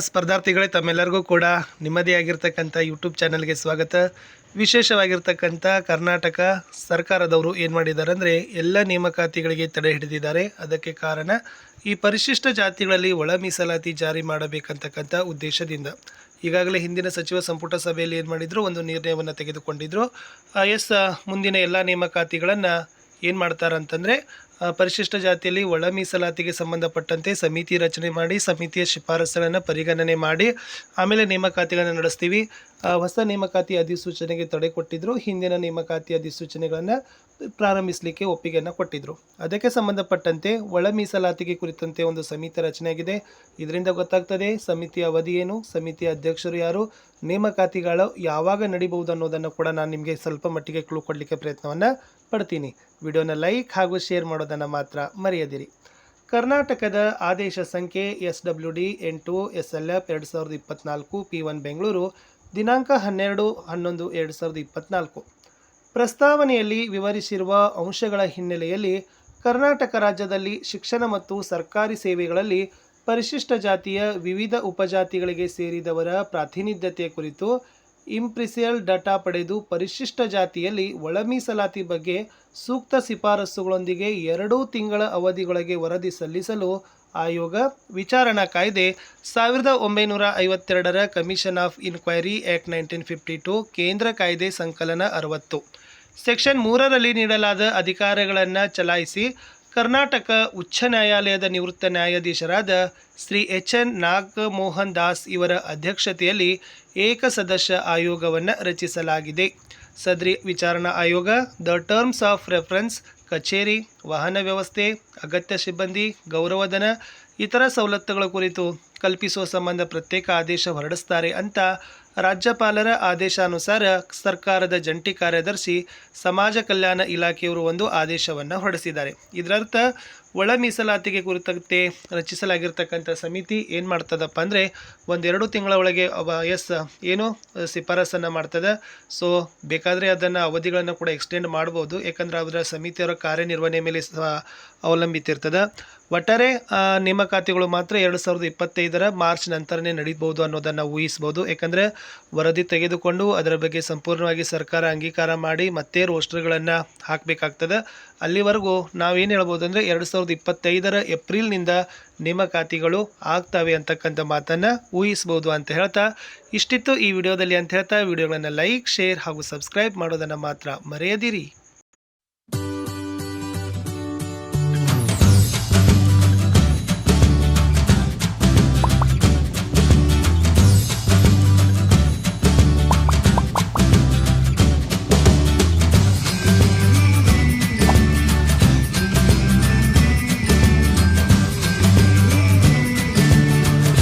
ಸ್ಪರ್ಧಾರ್ಥಿಗಳೇ ತಮ್ಮೆಲ್ಲರಿಗೂ ಕೂಡ ನಿಮ್ಮದೇ ಆಗಿರ್ತಕ್ಕಂಥ ಯೂಟ್ಯೂಬ್ ಚಾನಲ್ಗೆ ಸ್ವಾಗತ. ವಿಶೇಷವಾಗಿರ್ತಕ್ಕಂಥ ಕರ್ನಾಟಕ ಸರ್ಕಾರದವರು ಏನು ಮಾಡಿದ್ದಾರೆ ಅಂದರೆ ಎಲ್ಲ ನೇಮಕಾತಿಗಳಿಗೆ ತಡೆ ಹಿಡಿದಿದ್ದಾರೆ. ಅದಕ್ಕೆ ಕಾರಣ ಈ ಪರಿಶಿಷ್ಟ ಜಾತಿಗಳಲ್ಲಿ ಒಳ ಮೀಸಲಾತಿ ಜಾರಿ ಮಾಡಬೇಕಂತಕ್ಕಂಥ ಉದ್ದೇಶದಿಂದ. ಈಗಾಗಲೇ ಹಿಂದಿನ ಸಚಿವ ಸಂಪುಟ ಸಭೆಯಲ್ಲಿ ಏನು ಮಾಡಿದ್ರು? ಒಂದು ನಿರ್ಣಯವನ್ನು ತೆಗೆದುಕೊಂಡಿದ್ರು. ಆ, ಎಸ್ ಮುಂದಿನ ಎಲ್ಲ ನೇಮಕಾತಿಗಳನ್ನು ಏನು ಮಾಡ್ತಾರಂತಂದರೆ ಆ, ಪರಿಶಿಷ್ಟ ಜಾತಿಯಲ್ಲಿ ಒಳ ಮೀಸಲಾತಿಗೆ ಸಂಬಂಧಪಟ್ಟಂತೆ ಸಮಿತಿ ರಚನೆ ಮಾಡಿ, ಸಮಿತಿಯ ಶಿಫಾರಸುಗಳನ್ನು ಪರಿಗಣನೆ ಮಾಡಿ, ಆಮೇಲೆ ನೇಮಕಾತಿಗಳನ್ನು ನಡೆಸ್ತೀವಿ. ಹೊಸ ನೇಮಕಾತಿ ಅಧಿಸೂಚನೆಗೆ ತಡೆ ಕೊಟ್ಟಿದ್ದರು ಹಿಂದಿನ ನೇಮಕಾತಿ ಅಧಿಸೂಚನೆಗಳನ್ನು ಪ್ರಾರಂಭಿಸಲಿಕ್ಕೆ ಒಪ್ಪಿಗೆಯನ್ನು ಕೊಟ್ಟಿದ್ದರು ಅದಕ್ಕೆ ಸಂಬಂಧಪಟ್ಟಂತೆ ಒಳ ಮೀಸಲಾತಿಗೆ ಕುರಿತಂತೆ ಒಂದು ಸಮಿತಿ ರಚನೆಯಾಗಿದೆ ಇದರಿಂದ ಗೊತ್ತಾಗ್ತದೆ ಸಮಿತಿಯ ಅವಧಿ ಏನು ಸಮಿತಿಯ ಅಧ್ಯಕ್ಷರು ಯಾರು, ನೇಮಕಾತಿಗಳು ಯಾವಾಗ ನಡಿಬಹುದು ಅನ್ನೋದನ್ನು ಕೂಡ ನಾನು ನಿಮಗೆ ಸ್ವಲ್ಪ ಮಟ್ಟಿಗೆ ಕ್ಲೂ ಕೊಡಲಿಕ್ಕೆ ಪ್ರಯತ್ನವನ್ನು ಪಡ್ತೀನಿ. ವಿಡಿಯೋನ ಲೈಕ್ ಹಾಗೂ ಶೇರ್ ಮಾಡೋದನ್ನು ಮಾತ್ರ ಮರೆಯದಿರಿ. ಕರ್ನಾಟಕದ ಆದೇಶ ಸಂಖ್ಯೆ ಎಸ್ ಡಬ್ಲ್ಯೂ ಡಿ ಎಂಟು ಎಸ್ ಎಲ್ ಎಫ್ ಎರಡು ಸಾವಿರದ ಇಪ್ಪತ್ನಾಲ್ಕು, ಪಿ ಒನ್ ಬೆಂಗಳೂರು, ದಿನಾಂಕ ಹನ್ನೆರಡು, ಹನ್ನೊಂದು, ಎರಡು ಸಾವಿರದ ಇಪ್ಪತ್ನಾಲ್ಕು. ಪ್ರಸ್ತಾವನೆಯಲ್ಲಿ ವಿವರಿಸಿರುವ ಅಂಶಗಳ ಹಿನ್ನೆಲೆಯಲ್ಲಿ ಕರ್ನಾಟಕ ರಾಜ್ಯದಲ್ಲಿ ಶಿಕ್ಷಣ ಮತ್ತು ಸರ್ಕಾರಿ ಸೇವೆಗಳಲ್ಲಿ ಪರಿಶಿಷ್ಟ ಜಾತಿಯ ವಿವಿಧ ಉಪಜಾತಿಗಳಿಗೆ ಸೇರಿದವರ ಪ್ರಾತಿನಿಧ್ಯತೆ ಕುರಿತು ಇಂಪ್ರಿಸಿಯಲ್ ಡಾಟಾ ಪಡೆದು ಪರಿಶಿಷ್ಟ ಜಾತಿಯಲ್ಲಿ ಒಳ ಮೀಸಲಾತಿ ಬಗ್ಗೆ ಸೂಕ್ತ ಶಿಫಾರಸುಗಳೊಂದಿಗೆ ಎರಡೂ ತಿಂಗಳ ಅವಧಿಗಳಿಗೆ ವರದಿ ಸಲ್ಲಿಸಲು ಆಯೋಗ ವಿಚಾರಣಾ ಕಾಯ್ದೆ. ಸಾವಿರದ ಒಂಬೈನೂರ ಐವತ್ತೆರಡರ commission of inquiry act nineteen fifty two ಕೇಂದ್ರ ಕಾಯ್ದೆ ಸಂಕಲನ ಅರವತ್ತು. ಸೆಕ್ಷನ್ ಮೂರರಲ್ಲಿ ನೀಡಲಾದ ಅಧಿಕಾರಗಳನ್ನು ಚಲಾಯಿಸಿ ಕರ್ನಾಟಕ ಉಚ್ಚ ನ್ಯಾಯಾಲಯದ ನಿವೃತ್ತ ನ್ಯಾಯಾಧೀಶರಾದ ಶ್ರೀ ಎಚ್ ಎನ್ ನಾಗಮೋಹನ್ ದಾಸ್ ಇವರ ಅಧ್ಯಕ್ಷತೆಯಲ್ಲಿ ಏಕಸದಸ್ಯ ಆಯೋಗವನ್ನು ರಚಿಸಲಾಗಿದೆ. ಸದ್ರಿ ವಿಚಾರಣಾ ಆಯೋಗ, ದ ಟರ್ಮ್ಸ್ ಆಫ್ ರೆಫರೆನ್ಸ್, ಕಚೇರಿ, ವಾಹನ ವ್ಯವಸ್ಥೆ, ಅಗತ್ಯ ಸಿಬ್ಬಂದಿ ಗೌರವಧನ ಇತರ ಸವಲತ್ತುಗಳ ಕುರಿತು ಕಲ್ಪಿಸುವ ಸಂಬಂಧ ಪ್ರತ್ಯೇಕ ಆದೇಶ ಹೊರಡಿಸ್ತಾರೆ ಅಂತ ರಾಜ್ಯಪಾಲರ ಆದೇಶಾನುಸಾರ ಸರ್ಕಾರದ ಜಂಟಿ ಕಾರ್ಯದರ್ಶಿ ಸಮಾಜ ಕಲ್ಯಾಣ ಇಲಾಖೆಯವರು ಒಂದು ಆದೇಶವನ್ನು ಹೊರಡಿಸಿದ್ದಾರೆ. ಇದರರ್ಥ ಒಳ ಮೀಸಲಾತಿಗೆ ಕುರಿತಂತೆ ರಚಿಸಲಾಗಿರ್ತಕ್ಕಂಥ ಸಮಿತಿ ಏನು ಮಾಡ್ತದಪ್ಪ ಅಂದರೆ ಒಂದೆರಡು ತಿಂಗಳ ಒಳಗೆ ಎಸ್ ಏನು ಶಿಫಾರಸನ್ನು ಮಾಡ್ತದೆ. ಸೊ ಬೇಕಾದರೆ ಅದನ್ನು ಅವಧಿಗಳನ್ನು ಕೂಡ ಎಕ್ಸ್ಟೆಂಡ್ ಮಾಡ್ಬೋದು. ಯಾಕಂದರೆ ಅದರ ಸಮಿತಿಯವರ ಕಾರ್ಯನಿರ್ವಹಣೆ ಮೇಲೆ ಅವಲಂಬಿತಿರ್ತದೆ. ಒಟ್ಟಾರೆ ನೇಮಕಾತಿಗಳು ಮಾತ್ರ ಎರಡು ಸಾವಿರದ ಇಪ್ಪತ್ತೈದರ ಮಾರ್ಚ್ ನಂತರನೇ ನಡೀಬೋದು ಅನ್ನೋದನ್ನು ಊಹಿಸ್ಬೋದು. ಯಾಕಂದರೆ ವರದಿ ತೆಗೆದುಕೊಂಡು ಅದರ ಬಗ್ಗೆ ಸಂಪೂರ್ಣವಾಗಿ ಸರ್ಕಾರ ಅಂಗೀಕಾರ ಮಾಡಿ ಮತ್ತೆ ರೋಸ್ಟರ್ಗಳನ್ನು ಹಾಕಬೇಕಾಗ್ತದೆ. ಅಲ್ಲಿವರೆಗೂ ನಾವೇನು ಹೇಳ್ಬೋದು ಅಂದರೆ ಎರಡು ಸಾವಿರದ ಇಪ್ಪತ್ತೈದರ ಏಪ್ರಿಲ್ನಿಂದ ನೇಮಕಾತಿಗಳು ಆಗ್ತವೆ ಅಂತಕ್ಕಂಥ ಮಾತನ್ನು ಊಹಿಸ್ಬೋದು ಅಂತ ಹೇಳ್ತಾ ಇಷ್ಟಿತ್ತು ಈ ವಿಡಿಯೋದಲ್ಲಿ ಅಂತ ಹೇಳ್ತಾ, ವಿಡಿಯೋಗಳನ್ನು ಲೈಕ್, ಶೇರ್ ಹಾಗೂ ಸಬ್ಸ್ಕ್ರೈಬ್ ಮಾಡೋದನ್ನು ಮಾತ್ರ ಮರೆಯದಿರಿ.